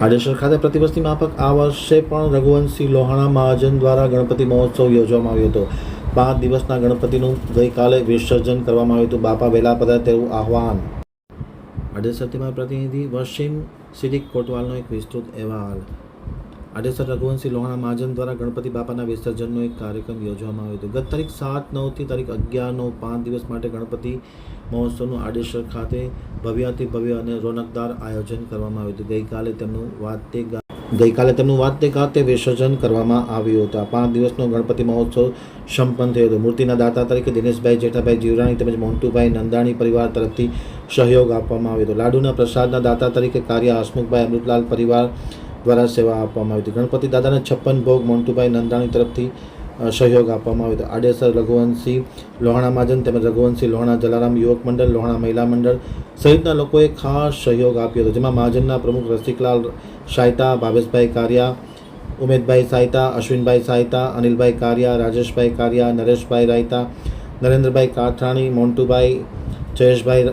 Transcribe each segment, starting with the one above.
આડેસર ખાતે પ્રતિવર્ષની માફક આ વર્ષે પણ રઘુવંશી લોહાણા મહાજન દ્વારા ગણપતિ મહોત્સવ યોજવામાં આવ્યો હતો. પાંચ દિવસના ગણપતિનું ગઈકાલે વિસર્જન કરવામાં આવ્યું હતું. બાપા વેલા પધારે તેવું આહવાન. આડેસરથી મારા પ્રતિનિધિ વસીમ સિદ્દીક કોટવાલનો એક વિસ્તૃત અહેવાલ. આડેસર રઘુવંશી લોહાણા મહાજન દ્વારા ગણપતિ બાપાના વિસર્જનનો એક કાર્યક્રમ યોજવામાં આવ્યો હતો. ગત તારીખ સાત નવથી તારીખ અગિયાર નવ પાંચ દિવસ માટે ગણપતિ મહોત્સવનું આડેસર ખાતે ભવ્યાતિ ભવ્ય અને રોનકદાર આયોજન કરવામાં આવ્યું હતું. ગઈકાલે તેમનું વાતે ગા- ગઈકાલે તેમનું વાતે ખાતે વિસર્જન કરવામાં આવ્યું હતું. આ પાંચ દિવસનો ગણપતિ મહોત્સવ સંપન્ન થયો હતો. મૂર્તિના દાતા તરીકે દિનેશભાઈ જેઠાભાઈ જીવરાણી તેમજ મોન્ટુભાઈ નંદાણી પરિવાર તરફથી સહયોગ આપવામાં આવ્યો હતો. લાડુના પ્રસાદના દાતા તરીકે કાર્ય હસમુખભાઈ અમૃતલાલ પરિવાર દ્વારા સેવા આપવામાં આવી હતી. ગણપતિ દાદાને છપ્પન ભોગ, મોન્ટુભાઈ નંદાણી તરફથી સહયોગ આપવામાં આવ્યો હતો. આડેસર રઘુવંશી લોહાણા મહાજન તેમજ રઘુવંશી લોહાણા જલારામ યુવક મંડળ, લોહાણા મહિલા મંડળ સહિતના લોકોએ ખાસ સહયોગ આપ્યો હતો, જેમાં મહાજનના પ્રમુખ રસિકલાલ સાયતા, ભાવેશભાઈ કારિયા, ઉમેદભાઈ સાયતા, અશ્વિનભાઈ સાયતા, અનિલભાઈ કારિયા, રાજેશભાઈ કારિયા, નરેશભાઈ રાયતા, નરેન્દ્રભાઈ કાથાણી, મોન્ટુભાઈ જયેશભાઈ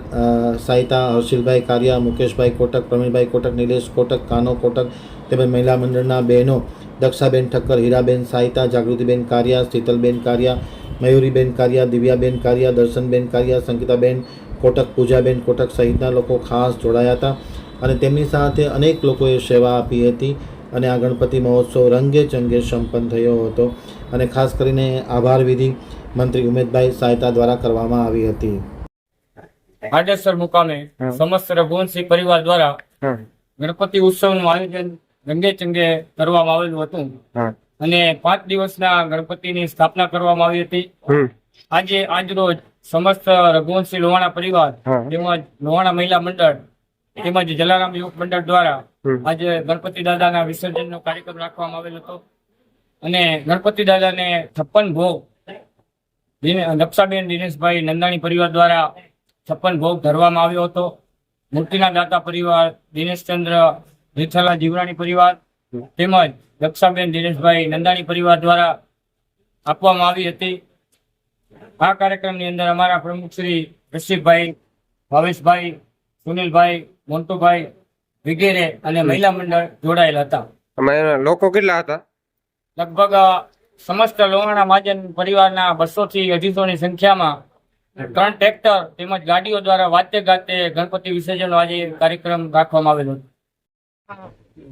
સાહિતા હર્ષિલભાઈ કારિયા, મુકેશભાઈ કોટક, પ્રવીણભાઈ કોટક, નિલેશ કોટક, કાનો કોટક, તેમજ મહિલા મંડળના બહેનો, દક્ષાબેન ઠક્કર, હીરાબેન સાયતા, જાગૃતિબેન કારિયા, શીતલબેન કારિયા, મયુરીબેન કારિયા, દિવ્યાબેન કારિયા, દર્શનબેન કારિયા, સંગીતાબેન કોટક, પૂજાબેન કોટક સહિતના લોકો ખાસ જોડાયા હતા અને તેમની સાથે અનેક લોકોએ સેવા આપી હતી અને આ ગણપતિ મહોત્સવ રંગે ચંગે સંપન્ન થયો હતો અને ખાસ કરીને આભાર વિધિ મંત્રી ઉમેદભાઈ સાયતા દ્વારા કરવામાં આવી હતી. આડેસર મુકામે સમસ્ત રઘુવંશી પરિવાર દ્વારા ગણપતિ ઉત્સવનું આયોજન રંગે ચંગે કરવામાં આવેલું હતું. અને પાંચ દિવસના ગણપતિની સ્થાપના કરવામાં આવી હતી. આજે આજ રોજ સમસ્ત રઘુવંશી લોહાણા પરિવાર. તેમજ લોહાણા મહિલા મંડળ તેમજ જલારામ યુવક મંડળ દ્વારા આજે ગણપતિ દાદાના વિસર્જનનો કાર્યક્રમ રાખવામાં આવેલો હતો. અને ગણપતિ દાદાને છપ્પન ભોગ નકશાબેન દિનેશભાઈ નંદાણી પરિવાર દ્વારા છપ્પન ભોગ ધરવામાં આવ્યો હતો. મૂર્તિના દાતા પરિવાર દિનેશચંદ્ર રીથલા જીવરાણી પરિવાર તેમજ દક્ષાબેન દિનેશભાઈ નંદાણી પરિવાર દ્વારા આપવામાં આવી હતી. આ કાર્યક્રમની અંદર અમારા પ્રમુખ શ્રી રસિકભાઈ ભાવેશભાઈ સુનિલભાઈ મોન્ટુભાઈ વગેરે અને મહિલા મંડળ જોડાયેલા હતા. લોકો કેટલા હતા? લગભગ સમસ્ત લોહાણા મહાજન પરિવારના બસો થી અઢીસો ની સંખ્યામાં ત્રણ ટ્રેક્ટર તેમજ ગાડીઓ દ્વારા વાતે ગાતે ગણપતિ વિસર્જન આજે કાર્યક્રમ રાખવામાં આવેલો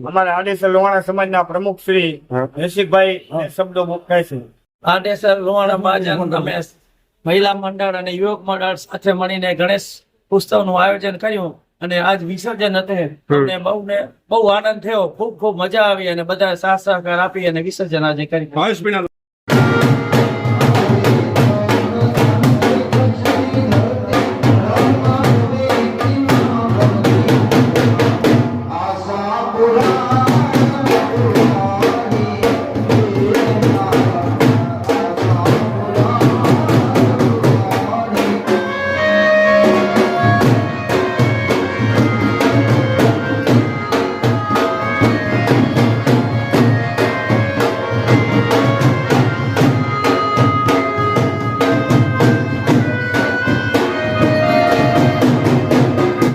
અમારા આડેસર લોહાણા સમાજના પ્રમુખ શ્રી. રસિકભાઈ શબ્દો મુકાય છે. આડેસર લોહાણા મહાજન અમે મહિલા મંડળ અને યુવક મંડળ સાથે મળીને ગણેશ ઉત્સવનું આયોજન કર્યું અને આજ વિસર્જન હતું. અને બહુ ને બહુ આનંદ થયો. ખૂબ ખૂબ મજા આવી અને બધા સાથ સહકાર આપી અને વિસર્જન આજે કર્યું